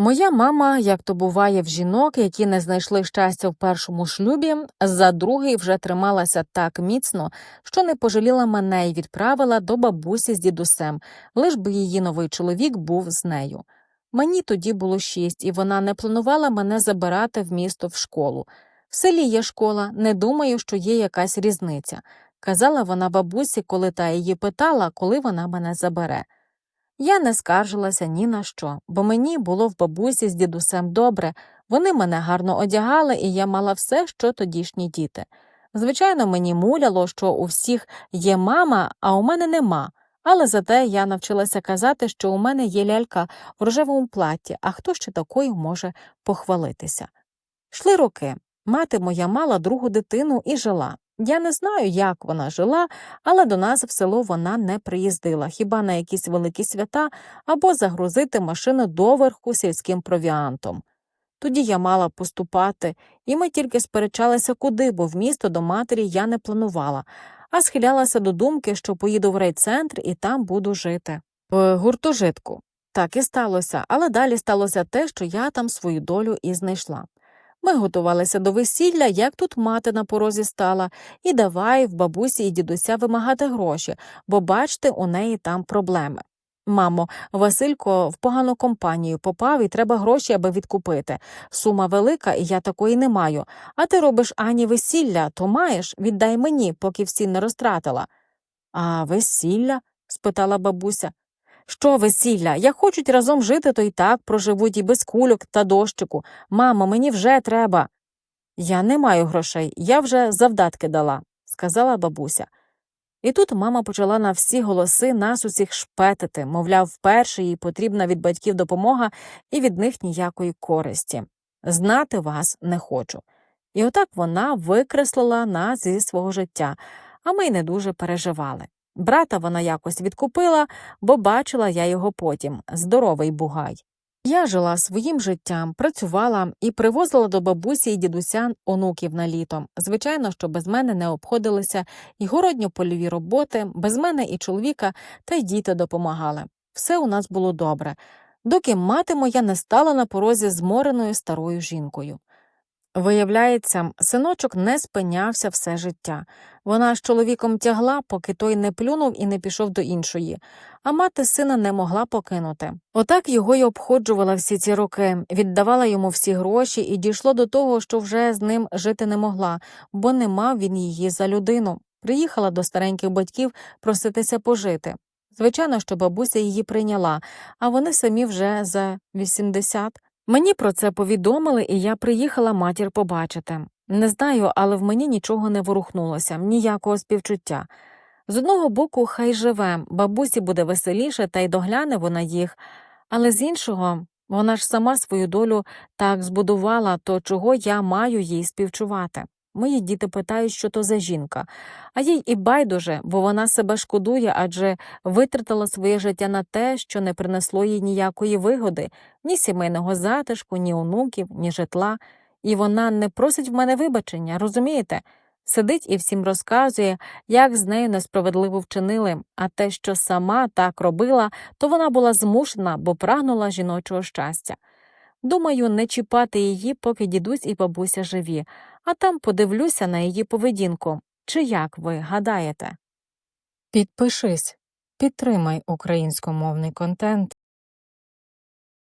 Моя мама, як то буває в жінок, які не знайшли щастя в першому шлюбі, за другий вже трималася так міцно, що не пожаліла мене і відправила до бабусі з дідусем, лиш би її новий чоловік був з нею. Мені тоді було шість, і вона не планувала мене забирати в місто в школу. В селі є школа, не думаю, що є якась різниця, казала вона бабусі, коли та її питала, коли вона мене забере. Я не скаржилася ні на що, бо мені було в бабусі з дідусем добре, вони мене гарно одягали, і я мала все, що тодішні діти. Звичайно, мені муляло, що у всіх є мама, а у мене нема. Але зате я навчилася казати, що у мене є лялька в рожевому платі, а хто ще такою може похвалитися. Йшли роки. Мати моя мала другу дитину і жила. Я не знаю, як вона жила, але до нас в село вона не приїздила, хіба на якісь великі свята або загрузити машину доверху сільським провіантом. Тоді я мала поступати, і ми тільки сперечалися куди, бо в місто до матері я не планувала, а схилялася до думки, що поїду в райцентр і там буду жити. В гуртожитку. Так і сталося, але далі сталося те, що я там свою долю і знайшла. Ми готувалися до весілля, як тут мати на порозі стала, і давай в бабусі і дідуся вимагати гроші, бо бачите, у неї там проблеми. Мамо, Василько в погану компанію попав і треба гроші, аби відкупити. Сума велика, і я такої не маю. А ти робиш ані весілля, то маєш, віддай мені, поки всі не розтратила. А весілля? спитала бабуся. Що весілля? Як хочуть разом жити, то й так проживуть і без кульок та дощику. Мамо, мені вже треба. Я не маю грошей, я вже завдатки дала, сказала бабуся. І тут мама почала на всі голоси нас усіх шпетити, мовляв, вперше їй потрібна від батьків допомога і від них ніякої користі. Знати вас не хочу. І отак вона викреслила нас зі свого життя, а ми й не дуже переживали. Брата вона якось відкупила, бо бачила я його потім здоровий бугай. Я жила своїм життям, працювала і привозила до бабусі і дідуся онуків на літо. Звичайно, що без мене не обходилися і городньо-польові роботи, без мене і чоловіка, та й діти допомагали. Все у нас було добре, доки мати моя не стала на порозі змореною старою жінкою. Виявляється, синочок не спинявся все життя. Вона з чоловіком тягла, поки той не плюнув і не пішов до іншої, а мати сина не могла покинути. Отак його й обходжувала всі ці роки, віддавала йому всі гроші, і дійшло до того, що вже з ним жити не могла, бо не мав він її за людину. Приїхала до стареньких батьків проситися пожити. Звичайно, що бабуся її прийняла, а вони самі вже за 80. Мені про це повідомили, і я приїхала матір побачити. Не знаю, але в мені нічого не ворухнулося, ніякого співчуття. З одного боку, хай живе, бабусі буде веселіше, та й догляне вона їх, але з іншого, вона ж сама свою долю так збудувала, то чого я маю їй співчувати. Мої діти питають, що то за жінка, а їй і байдуже, бо вона себе шкодує, адже витратила своє життя на те, що не принесло їй ніякої вигоди, ні сімейного затишку, ні онуків, ні житла, і вона не просить в мене вибачення, розумієте? Сидить і всім розказує, як з нею несправедливо вчинили, а те, що сама так робила, то вона була змушена, бо прагнула жіночого щастя. Думаю, не чіпати її, поки дідусь і бабуся живі, а там подивлюся на її поведінку. Чи як ви гадаєте? Підпишись, підтримай українськомовний контент.